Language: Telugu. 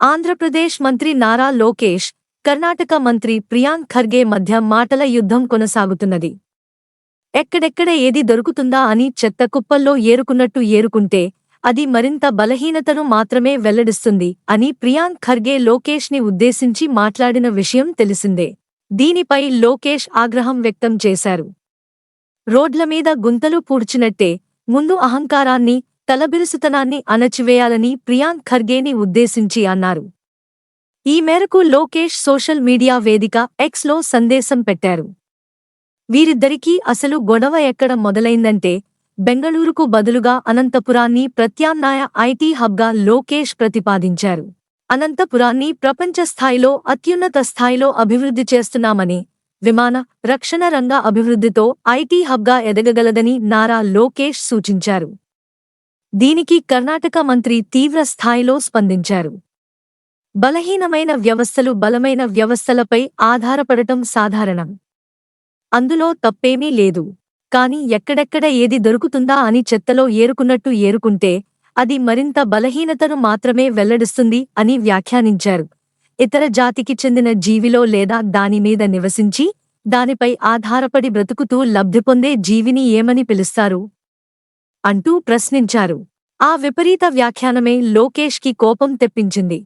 ఆంధ్రప్రదేశ్ మంత్రి నారా లోకేష్ కర్ణాటక మంత్రి ప్రియాంక్ ఖర్గే మధ్య మాటల యుద్ధం కొనసాగుతున్నది. ఎక్కడెక్కడ ఏది దొరుకుతుందా అని చెత్త కుప్పల్లో ఏరుకున్నట్టు ఏరుకుంటే అది మరింత బలహీనతను మాత్రమే వెల్లడిస్తుంది అని ప్రియాంక్ ఖర్గే లోకేష్ని ఉద్దేశించి మాట్లాడిన విషయం తెలిసిందే. దీనిపై లోకేష్ ఆగ్రహం వ్యక్తం చేశారు. రోడ్ల మీద గుంతలు పూడ్చినట్టే ముందు అహంకారాన్ని తలబిరుసుతనాన్ని అణచివేయాలని ప్రియాంక్ ఖర్గేని ఉద్దేశించి అన్నారు. ఈ మేరకు లోకేష్ సోషల్ మీడియా వేదిక ఎక్స్లో సందేశం పెట్టారు. వీరిద్దరికీ అసలు గొడవ ఎక్కడ మొదలైందంటే బెంగళూరుకు బదులుగా అనంతపురాన్ని ప్రత్యామ్నాయ ఐటీ హబ్గా లోకేష్ ప్రతిపాదించారు. అనంతపురాన్ని ప్రపంచ స్థాయిలో అత్యున్నత స్థాయిలో అభివృద్ధి చేస్తున్నామని విమాన రక్షణ రంగ అభివృద్ధితో ఐటీ హబ్గా ఎదగగలదని నారా లోకేష్ సూచించారు. దీనికి కర్ణాటక మంత్రి తీవ్ర స్థాయిలో స్పందించారు. బలహీనమైన వ్యవస్థలు బలమైన వ్యవస్థలపై ఆధారపడటం సాధారణం. అందులో తప్పేమీ లేదు. కాని ఎక్కడెక్కడ ఏది దొరుకుతుందా అని చెత్తలో ఏరుకున్నట్టు ఏరుకుంటే అది మరింత బలహీనతను మాత్రమే వెల్లడిస్తుంది అని వ్యాఖ్యానించారు. ఇతర జాతికి చెందిన జీవిలో లేదా దానిమీద నివసించి దానిపై ఆధారపడి బ్రతుకుతూ లబ్ధి పొందే జీవిని ఏమని పిలుస్తారు? అంటూ ప్రశ్నించారు. ఆ విపరీత వ్యాఖ్యానమే లోకేష్కి కోపం తెప్పించింది.